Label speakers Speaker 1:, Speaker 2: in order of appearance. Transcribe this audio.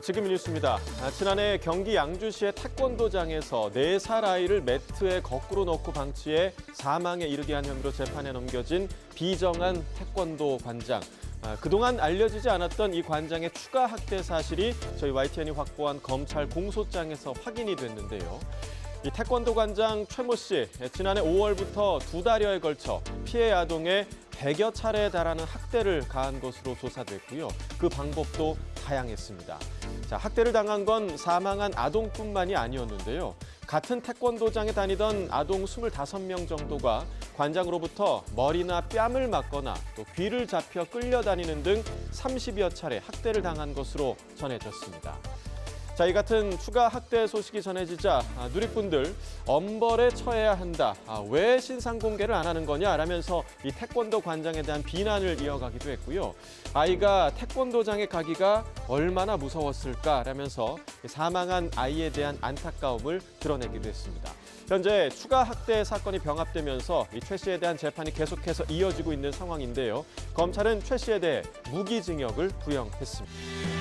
Speaker 1: 지금 이 뉴스입니다. 아, 지난해 경기 양주시의 태권도장에서 4살 아이를 매트에 거꾸로 넣고 방치해 사망에 이르게 한 혐의로 재판에 넘겨진 비정한 태권도 관장. 아, 그동안 알려지지 않았던 이 관장의 추가 학대 사실이 저희 YTN이 확보한 검찰 공소장에서 확인이 됐는데요. 이 태권도 관장 최모 씨, 지난해 5월부터 두 달여에 걸쳐 피해 아동에 100여 차례에 달하는 학대를 가한 것으로 조사됐고요. 그 방법도 다양했습니다. 자, 학대를 당한 건 사망한 아동뿐만이 아니었는데요. 같은 태권도장에 다니던 아동 25명 정도가 관장으로부터 머리나 뺨을 맞거나 또 귀를 잡혀 끌려다니는 등 30여 차례 학대를 당한 것으로 전해졌습니다. 자, 이 같은 추가 학대 소식이 전해지자 아, 누리꾼들 엄벌에 처해야 한다. 아, 왜 신상 공개를 안 하는 거냐라면서 이 태권도 관장에 대한 비난을 이어가기도 했고요. 아이가 태권도장에 가기가 얼마나 무서웠을까라면서 사망한 아이에 대한 안타까움을 드러내기도 했습니다. 현재 추가 학대 사건이 병합되면서 이 최 씨에 대한 재판이 계속해서 이어지고 있는 상황인데요. 검찰은 최 씨에 대해 무기징역을 구형했습니다.